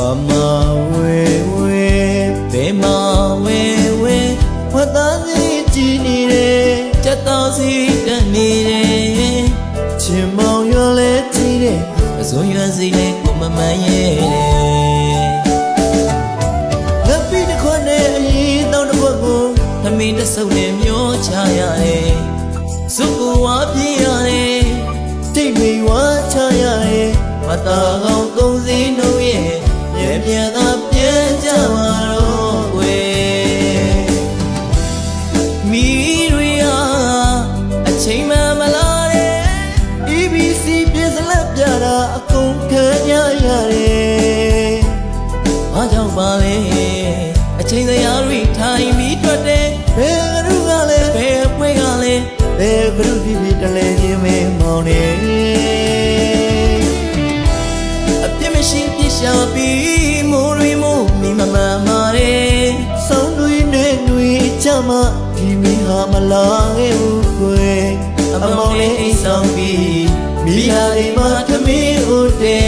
ရွာမှာဝဲဝဲဘယ်မှာဝဲဝဲဝတ်သားစီကြည်နေတယ်ကြက်တော်စီတက်နေတယ်ချင်မောင်ရွာလဲကြည့်တယ်အစွန်ရွာစီနဲ့ကိုမမန်းရဲ့လက်ပြီးတစ်ခွက်နဲ့အရင်တောင်းတစ်ခွက်ကိုသမီးတစ်စုပ်နဲ့မျောချရတယ်စုပ်ကိုဝါပြရတယ်တိတ်မေဝါချရတယ်မတာကောင်ကုန်းစင်းတို့ရဲ့ မြေပြန်သာပြန်ကြမှာတော့ကွယ်မိရီယာအချိန်မှမလာတဲ့ ABC ပြင်စလက်ပြတာအကုန်ခံရရတယ်။အားကြောင့်ပါလဲအချိန်စရာတွေထိုင်ပြီးထွက်တယ်ဘယ်ကလူကလဲဘယ်အပွဲကလဲဘယ်ကလူဖြစ်ဖြစ်တလဲချင်းမဲမောင်နေအပြ မိုးမိမမမာတယ်ဆောင်းတွေနဲ့ຫນွေချမဒီမီဟာမလာခဲ့ဘူးကွယ်အမောင်လေးအိမ်ဆောင်ပြီးမိဟာဒီမှာသမီးဦးတယ်